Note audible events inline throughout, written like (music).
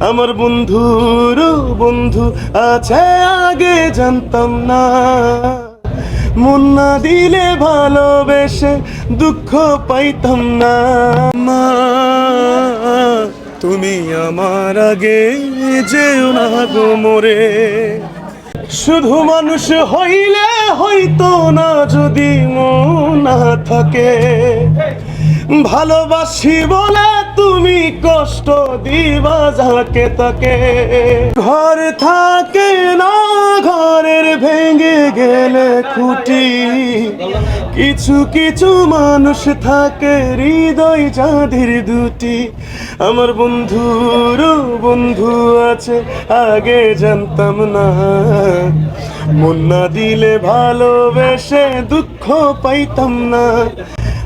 আমার বন্ধুর বন্ধু আছে আগে জানতাম না। মন না দিলে ভালোবেসে দুঃখ পাইতাম না। মা, তুমি আমার আগে যেও না গো মোরে। শুধু মানুষ হইলে হইতো না যদি মন না থাকে। ভালোবাসি বলে তুমি কষ্ট দিবা যাকে তাকে। ঘর থাকে না, ঘরের ভেঙে গেলে খুঁটি। কিছু কিছু মানুষ থাকে, হৃদয় যাদের দুটি। আমার বন্ধুর বন্ধু আছে, আগে জানতাম না। মন না দিলে ভালোবেসে দুঃখ পাইতাম না।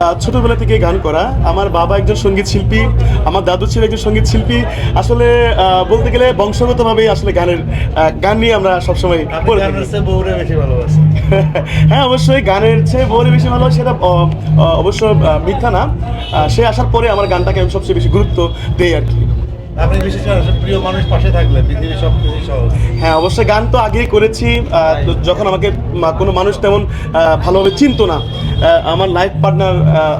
ছোটবেলা থেকে গান করা। আমার বাবা একজন সংগীত শিল্পী আমার দাদু ছিল একজন সংগীত শিল্পী। আসলে বলতে গেলে বংশগতভাবেই আসলে গানের গান নিয়ে আমরা সবসময় (laughs) হ্যাঁ অবশ্যই গানের চেয়ে বউরে বেশি ভালো সেটা অবশ্য মিথ্যা না। সে আসার পরে আমার গানটাকে আমি সবচেয়ে বেশি গুরুত্ব দেই আর কি। আপনি বিশেষ প্রিয় মানুষ পাশে থাকলে পৃথিবীর সব কিছু সহজ। হ্যাঁ অবশ্যই গান তো আগেই করেছি তো যখন আমাকে কোনো মানুষ তেমন ভালোভাবে চিনতো না আমার লাইফ পার্টনার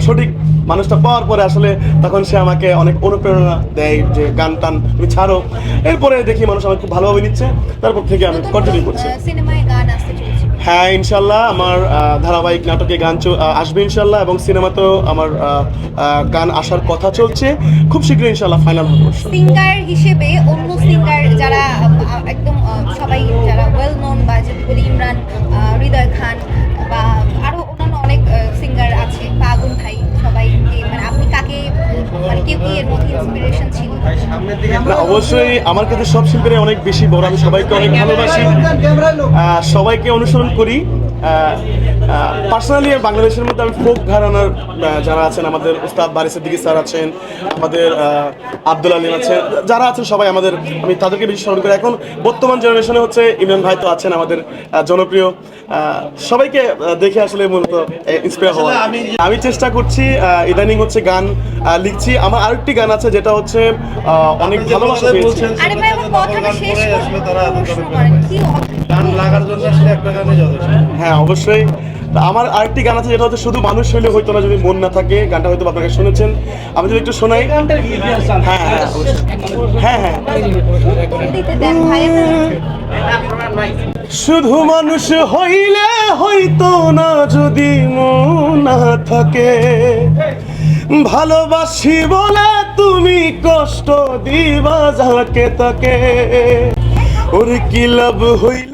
সঠিক মানুষটা পাওয়ার পরে আসলে তখন সে আমাকে অনেক অনুপ্রেরণা দেয় যে গান টান তুমি ছাড়ো। এরপরে দেখি মানুষ আমাকে খুব ভালোভাবে নিচ্ছে তারপর থেকে আমি কন্টিনিউ করছি। সিনেমায় গান আসতে চলেছে হ্যাঁ ইনশাল্লাহ আমার ধারাবাহিক নাটকে গান আসবে ইনশাল্লাহ এবং সিনেমাতেও আমার গান আসার কথা চলছে। খুব শীঘ্রই ইনশাল্লাহ ফাইনাল হবে। সিঙ্গার হিসেবে অন্য সিঙ্গার যারা একদম সবাই যারা ওয়েল নোন বা যদি ইমরান হৃদয় খান বা আরও অন্যান্য অনেক সিঙ্গার আছে বা আগুন ভাই, সবাই মানে কেউ কি এর মধ্যে ইন্সপিরেশন ছিল? না, অবশ্যই আমার কাছে সব শিল্পীরা অনেক বেশি বড়। আমি সবাইকে অনেক ভালোবাসি। সবাইকে অনুসরণ করি। পার্সোনালি বাংলাদেশের মধ্যে আমি ফোক ঘরানার যারা আছেন আমাদের উস্তাদ বারি সিদ্দিকী স্যার আছেন আমাদের আব্দুল আলিম আছেন যারা আছেন সবাই আমাদের আমি তাদেরকে বেশি স্মরণ করি। এখন বর্তমান জেনারেশনে হচ্ছে ইমরান ভাই তো আছেন আমাদের জনপ্রিয়। সবাইকে দেখে আসলে মূলত ইন্সপায়ার হওয়া আমি- আমি চেষ্টা করছি ইদানিং হচ্ছে গান লিখছি। আমার আরেকটি গান আছে যেটা হচ্ছে আহ, অনেক ভালোবাসা পেয়েছি। গান লাগার জন্য আসলে একটা যথেষ্ট। হ্যাঁ অবশ্যই। আমার আরেকটি গান আছে যেটা হচ্ছে শুধু মানুষ হইলে হইতো না যদি মন না থাকে গানটা হয়তো আপনাকে শুনেছেন। আমি যদি একটু শোনাই। হ্যাঁ হ্যাঁ হ্যাঁ হ্যাঁ। শুধু মানুষ হইলে হইতো না যদি মন না থাকে। ভালোবাসি বলে তুমি কষ্ট দিবা যাকে তাকে। ওর কি লাভ হইল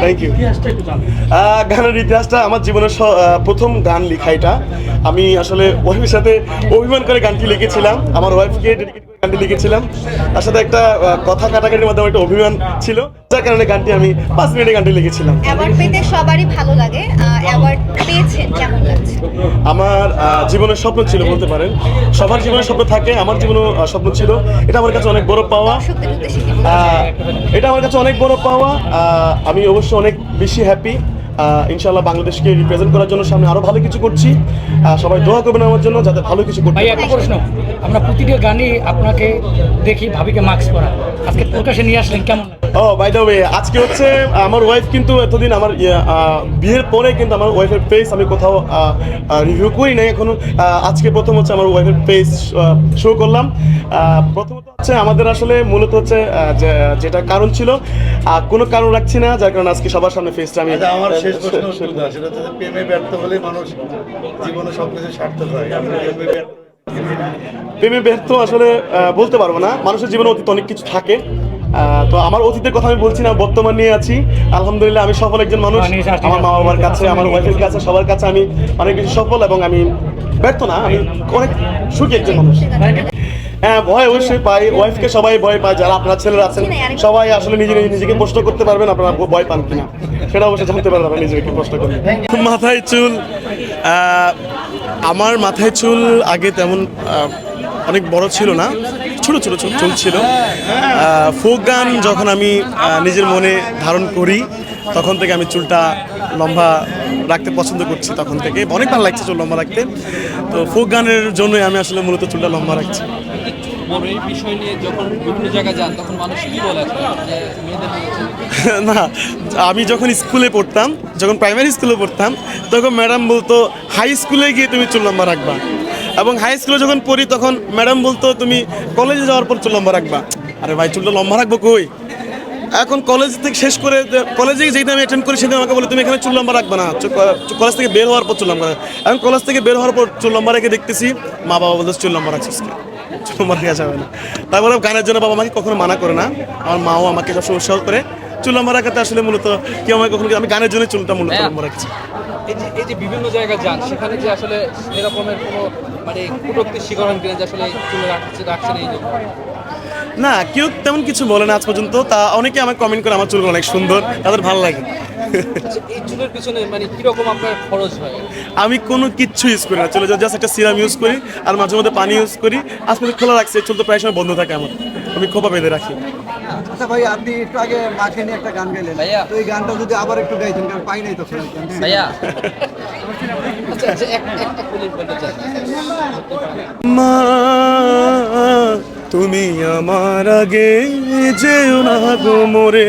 থ্যাংক ইউ গানের ইতিহাসটা আমার জীবনের প্রথম গান লেখা এটা আমি আসলে ওয়াইফের সাথে অভিমান করে গানটি লিখেছিলাম। আমার ওয়াইফকে গানটি লিখেছিলাম। তার সাথে একটা কথা কাটাকাটির মাধ্যমে একটা অভিমান ছিল যার কারণে গানটি আমি পাঁচ মিনিটে গানটি লিখেছিলাম। অ্যাওয়ার্ড পেতে সবারই ভালো লাগে। অ্যাওয়ার্ড লাগছে আমার জীবনের স্বপ্ন ছিল বলতে পারেন। সবার জীবনের স্বপ্ন থাকে আমার জীবনেও স্বপ্ন ছিল। এটা আমার কাছে অনেক বড় পাওয়া। এটা আমার কাছে অনেক বড় পাওয়া। আমি অবশ্য অনেক বেশি হ্যাপি ইনশাল্লাহ বাংলাদেশকে রিপ্রেজেন্ট করার জন্য সামনে আরও ভালো কিছু করছি। সবাই দোয়া করবেন আমার জন্য যাতে ভালো কিছু করতে পারি। একটা প্রশ্ন। আমরা প্রতিটা গানে আপনাকে দেখি ভাবিকে মাস্ক পরা। আজকে প্রকাশে নিয়ে আসলেন কেমন ও বাই দ্য ওয়ে আজকে হচ্ছে আমার ওয়াইফ কিন্তু এতদিন আমার বিয়ের পরে কিন্তু আমার ওয়াইফের ফেস আমি কোথাও রিভিউ করি নাই। এখনও আজকে প্রথম হচ্ছে আমার ওয়াইফের ফেস শো করলাম। প্রথমত হচ্ছে আমাদের আসলে মূলত হচ্ছে যেটা কারণ ছিল কোনো কারণ রাখছি না যার কারণে আজকে সবার সামনে ফেসটা আমি আচ্ছা আমার শেষ প্রশ্ন দাও সেটা হচ্ছে প্রেমে ব্যর্থ হলে মানুষ জীবনে সব কিছু সার্থক হয়। প্রেমে ব্যর্থ আসলে বলতে পারব না। মানুষের জীবনে অতীত অনেক কিছু থাকে। আহ, তো আমার অতীতের কথা আমি বলছি না বর্তমান নিয়ে আছি। আলহামদুলিল্লাহ আমি সফল একজন মানুষ। মানে আমার মা বাবার কাছে আমার ওয়াইফের কাছে সবার কাছে আমি অনেক বেশি সফল এবং আমি ব্যর্থ না আমি অনেক সুখী একজন মানুষ। হ্যাঁ ভয় অবশ্যই পাই। ওয়াইফকে সবাই ভয় পায়, যারা আপনার ছেলেরা আছেন, সবাই আসলে নিজে নিজেকে প্রশ্ন করতে পারবেন, আপনারা ভয় পান কিনা। সেটা অবশ্যই জানতে পারবেন আপনি নিজেকে প্রশ্ন করলে। মাথায় চুল আমার মাথায় চুল আগে তেমন অনেক বড় ছিল না। ছোট ছোট ছোট চুল ছিল। ফোক গান যখন আমি নিজের মনে ধারণ করি, তখন থেকে আমি চুলটা লম্বা রাখতে পছন্দ করছি তখন থেকে। অনেক ভালো লাগছে চুল লম্বা রাখতে। তো ফোক গানের জন্যই আমি আসলে মূলত চুলটা লম্বা রাখছি। না, আমি যখন স্কুলে পড়তাম, যখন প্রাইমারি স্কুলে পড়তাম, তখন ম্যাডাম বলতো হাই স্কুলে গিয়ে তুমি চুল লম্বা রাখবা। এবং হাই স্কুলে যখন পড়ি, তখন ম্যাডাম বলতো, তুমি কলেজে যাওয়ার পর চুল লম্বা রাখবা। আরে ভাই, চুলটা লম্বা রাখব কই? এখন কলেজ থেকে শেষ করে কলেজে যেদিন আমি অ্যাটেন্ড করি, সেদিন আমাকে বলে, তুমি এখানে চুল লম্বা রাখবে না। কলেজ থেকে বের হওয়ার পর চুল লম্বা। এখন কলেজ থেকে বের হওয়ার পর চুল লম্বা রেখে দেখতেছি মা বাবা বলতে চুল লম্বা রাখছিস চুল লম্বা রাখা যাবে না। তারপরে গানের জন্য বাবা আমাকে কখনো মানা করে না। আমার মাও আমাকে সবসময় উৎসাহ করে চুল লম্বা রাখাতে আসলে মূলত কেউ আমাকে কখনো আমি গানের জন্য চুলটা মূলত লম্বা রাখছি এই যে এই যে বিভিন্ন জায়গায় যান সেখানে যে আসলে এরকমের কোনো মানে কটুক্তির শিকার হন কিনা যে আসলে চুলে রাখছে রাখছেন এই জন্য? না কেউ তেমন কিছু বলে না আজ পর্যন্ত। তা অনেকে আমাকে কমেন্ট করে আমার চুলগুলো অনেক সুন্দর তাদের ভালো লাগে। এই চুলের পিছনে মানে কীরকম আপনার খরচ হয়? আমি কোনো কিচ্ছু ইউজ করি না। চলে যাও জাস্ট একটা সিরাম ইউজ করি আর মাঝে মধ্যে পানি ইউজ করি। আজ পর্যন্ত খোলা রাখছি। চুল তো প্রায় সময় বন্ধ থাকে আমার। আমি খোপা বেঁধে রাখি। আচ্ছা ভাই আপনি একটু আগে মাকে নিয়ে একটা গান গাইলেন। ভাইয়া। তো এই গানটা যদি আবার একটু গাইতেন কারণ পাই নাই তো ভাইয়া। আচ্ছা আচ্ছা মা তুমি আমার আগে যেও না গো মোরে।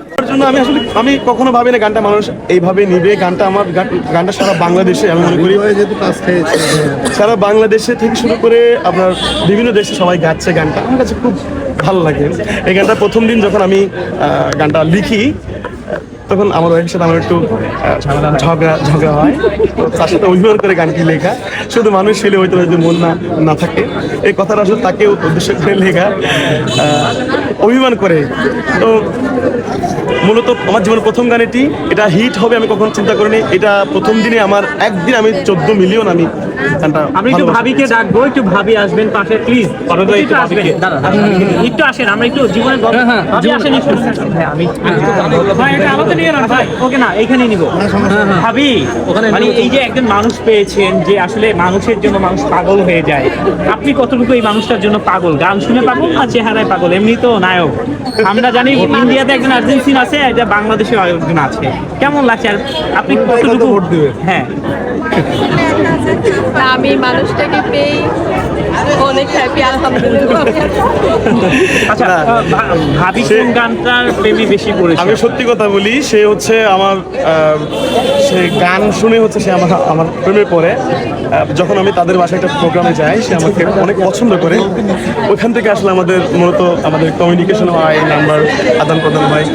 তার জন্য আমি আসলে আমি কখনো ভাবি না গানটা মানুষ এইভাবে নিবে। গানটা আমার গান- গানটা সারা বাংলাদেশে আমি মনে করি সারা বাংলাদেশে থেকে শুরু করে আপনার বিভিন্ন দেশে সবাই গাচ্ছে গানটা। আমার কাছে খুব ভালো লাগে। এই গানটা প্রথম দিন যখন আমি গানটা লিখি তখন আমার ওয়াইফের সাথে আমার একটু ঝগড়া ঝগড়া হয়। তো তার সাথে অভিমান করে গানটি লেখা? শুধু মানুষ ছেলে হয়তো যদি মন না না থাকে। এই কথাটা আসলে তাকে উদ্দেশ্য করে লেখা অভিমান করে। তো মূলত আমার জীবনের প্রথম গান এটি এটা হিট হবে আমি কখনো চিন্তা করিনি। এটা প্রথম দিনে আমার একদিন আমি চোদ্দ মিলিয়ন আমি গানটা আমি একটু ভাবিকে ডাকবো একটু ভাবি আসবেন পাশে প্লিজ একটু আসেন আমরা একটু জীবনের গল্প ভাবি আসেন একটু। হ্যাঁ আমি ভাই এটা আমাকে নিয়ে নেন ভাই। ওকে না এইখানেই নিব। ভাবি মানে এই যে একজন মানুষ পেয়েছেন যে আসলে মানুষের জন্য মানুষ পাগল হয়ে যায় আপনি কতটুকু এই মানুষটার জন্য পাগল? গান শুনে পাগল না চেহারায় পাগল? এমনি তো নায়ক। আমরা জানি ইন্ডিয়াতে একজন আর্জেন্টিন আছে এটা বাংলাদেশে একজন আছে। কেমন লাগছে আর আপনি কতটুকু ভোট দিবেন হ্যাঁ। আমি মানুষটাকে পেয়ে অনেক হ্যাপি আলহামদুলিল্লাহ। আচ্ছা না। আহ, ভা- ভাবি কোন গানটার প্রেমে বেশি পড়েছে। আমি সত্যি কথা বলি সে হচ্ছে আমার আহ, সে গান শুনে হচ্ছে সে আমার আমার প্রেমে পড়ে। যখন আমি তাদের বাসায় একটা প্রোগ্রামে যাই সে আমাকে অনেক পছন্দ করে। ওইখান থেকে আসলে আমাদের মূলত আমাদের কমিউনিকেশন হয় নাম্বার আদান প্রদান হয়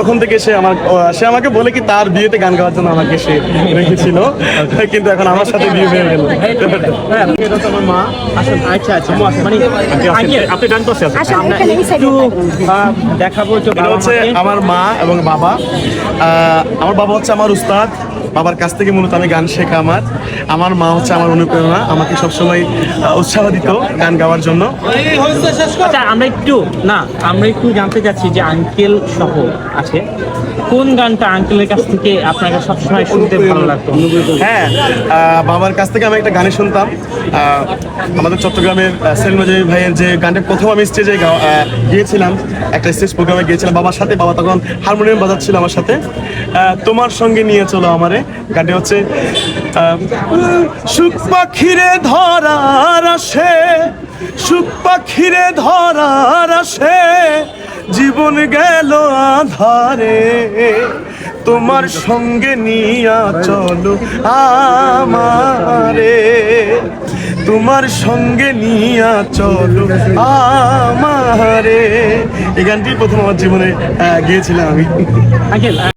তখন থেকে সে আমার সে আমাকে বলে কি তার বিয়েতে গান গাওয়ার জন্য আমাকে সে রেখেছিল। কিন্তু এখন আমার সাথে বিয়ে হয়ে গেল। আমার মা আচ্ছা আচ্ছা এবং বাবা। আমার বাবা হচ্ছে আমার উস্তাদ। বাবার কাছ থেকে মূলত আমি গান শেখা আমার। আমার মা হচ্ছে আমার অনুপ্রেরণা, আমাকে সবসময় উৎসাহ দিত গান গাওয়ার জন্য। আচ্ছা আমরা একটু, না, আমরা একটু জানতে চাচ্ছি যে আঙ্কেল সহ আছে। কোন গানটা আঙ্কেলের কাছ থেকে আপনাকে সবসময় শুনতে ভালো লাগতো? হ্যাঁ বাবার কাছ থেকে আমি একটা গানে শুনতাম। আমাদের চট্টগ্রামের আহ, সেলিম রাজাবি ভাইয়ের যে গানটা প্রথম আমি স্টেজে গিয়েছিলাম একটা স্টেজ প্রোগ্রামে গিয়েছিলাম বাবার সাথে। বাবা তখন হারমোনিয়াম বাজাচ্ছিল আমার সাথে। তোমার সঙ্গে নিয়ে চলো আমারে। গানটি হচ্ছে সুখ পাখিরে ধরার আসে সুখ পাখিরে ধরার আসে। জীবন গেল আধারে। তোমার সঙ্গে নিয়া চলো আমারে। তোমার সঙ্গে নিয়া চলো আমারে। এই গানটি প্রথম আমার জীবনে গিয়েছিলাম আমি।